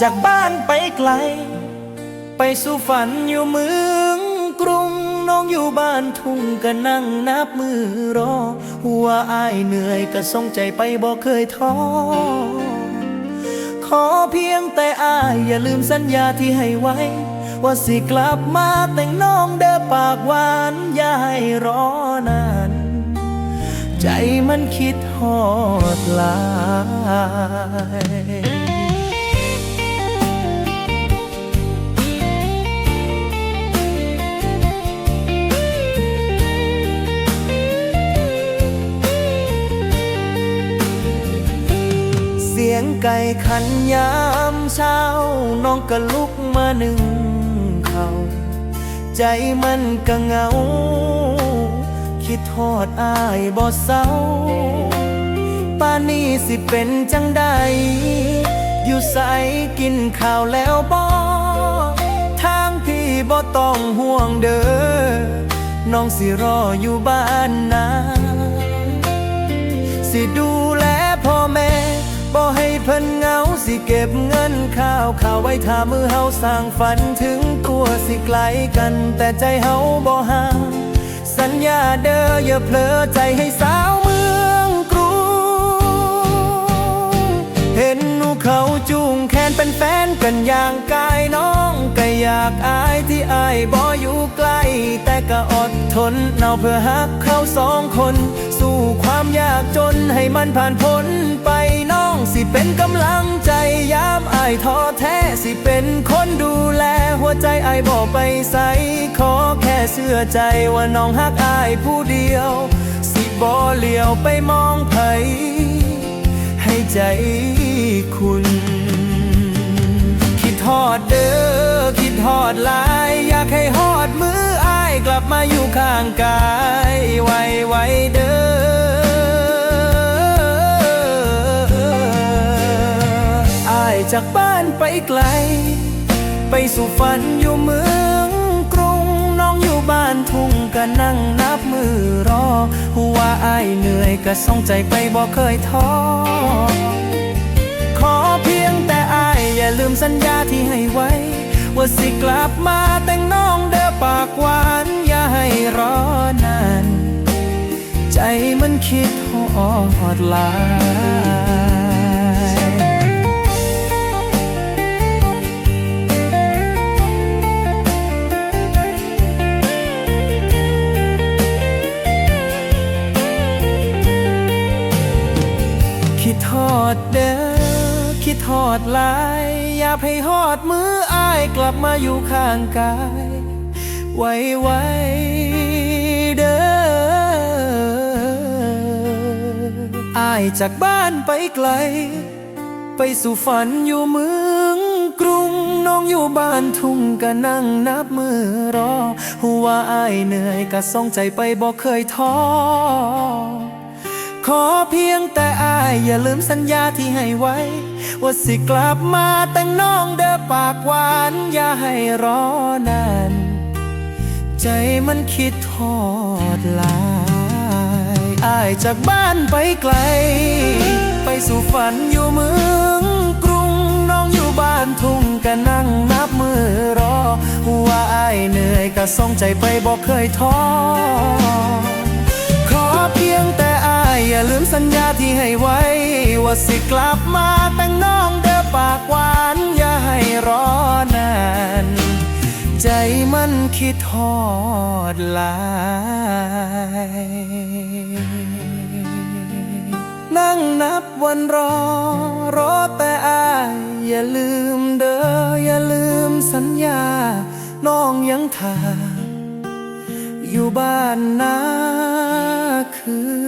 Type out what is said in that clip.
จากบ้านไปไกล ไปสู่ฝันอยู่เมืองกรุงน้องอยู่บ้านทุ่งก็นั่งนับมือรอ หัวอายเหนื่อยก็ส่งใจไปบอกเคยท้อขอเพียงแต่อายอย่าลืมสัญญาที่ให้ไว้ ว่าสิกลับมาแต่งน้องเด้อปากหวานอย่าให้รอนาน ใจมันคิดฮอดลาย ไก่ขันยามเช้า น้องก็ลุกมาหนึ่งเขาใจมันก็เหงา คิดทอดอายบ่เศร้าป่านนี้สิเป็นจังใด อยู่ใสกินข้าวแล้วบ่ทางพี่บ่ต้องห่วงเด้อน้องสิรออยู่บ้านนาสิดู บ่ให้เพิ่นเงาสิเก็บเงินข้าวข้าวไว้ถ้ามือเฮาสร้างฝันถึงตัวสิไกลกัน แต่ใจเฮาบ่ห่างสัญญาเด้ออย่าเผลอใจให้สาวเมืองกรุงเห็นหนูเขาจูงแขนเป็นแฟนกันอย่างกายน้องก็อยากอายที่อายบ่ ดทนเอาเพื่อฮักเขาสองคน สู้ความยากจนให้มันผ่านพ้นไปน้องสิเป็นกำลังใจยามอายท้อแท้สิเป็นคนดูแล หัวใจอายบ่ไปใสขอแค่เชื่อใจว่าน้องฮักอายผู้เดียว สิบ่เลี้ยวไปมองไผให้ใจคุณคิดทอดเด้อคิดทอดลาย อยากให้ฮอดมือ กลับมาอยู่ข้างกาย ไวไวๆเด้ออายจากบ้านไปไกล ไปสู่ฝันอยู่เมืองกรุง น้องอยู่บ้านทุ่งก็นั่งนับมือรอหัวาอายเหนื่อยก็ส่งใจไปบอกเคยท้อขอเพียงแต่อายอย่าลืมสัญญาที่ให้ไว้ ว่าสิกลับมาแต่ง องเด้อปากหวานอย่าให้รอนาน ใจมันคิดฮอดลายคิดทอดเด้อคิดทอดลาย อย่าให้ฮอดมืออายกลับมาอยู่ข้างกาย ไว้ไว้เด้ออายจากบ้านไปไกล ไปสู่ฝันอยู่เมืองกรุงน้องอยู่บ้านทุ่งก็นั่งนับมือรอหัวอายเหนื่อยก็ส่งใจไปบอกเคยท้อขอเพียงแต่อายอย่าลืมสัญญาที่ให้ไว้ ว่าสิกลับมาแต่งน้องเด้อปากหวาน อย่าให้รอนาน ใจมันคิดทอดลายอายจากบ้านไปไกล ไปสู่ฝันอยู่เมืองกรุงน้องอยู่บ้านทุ่งก็นั่งนับมือรอ ว่าอายเหนื่อยก็ส่งใจไปบอกเคยท้อขอเพียงแต่อายอย่าลืมสัญญาที่ให้ไว้ ว่าสิกลับมาแต่งน้องเด้อปากหวานอย่าให้รอนาน ใจมันคิดทอดลายนั่งนับวันรอ รอแต่อาย อย่าลืมเด้ออย่าลืมสัญญา น้องยังทาอยู่บ้านนาคือ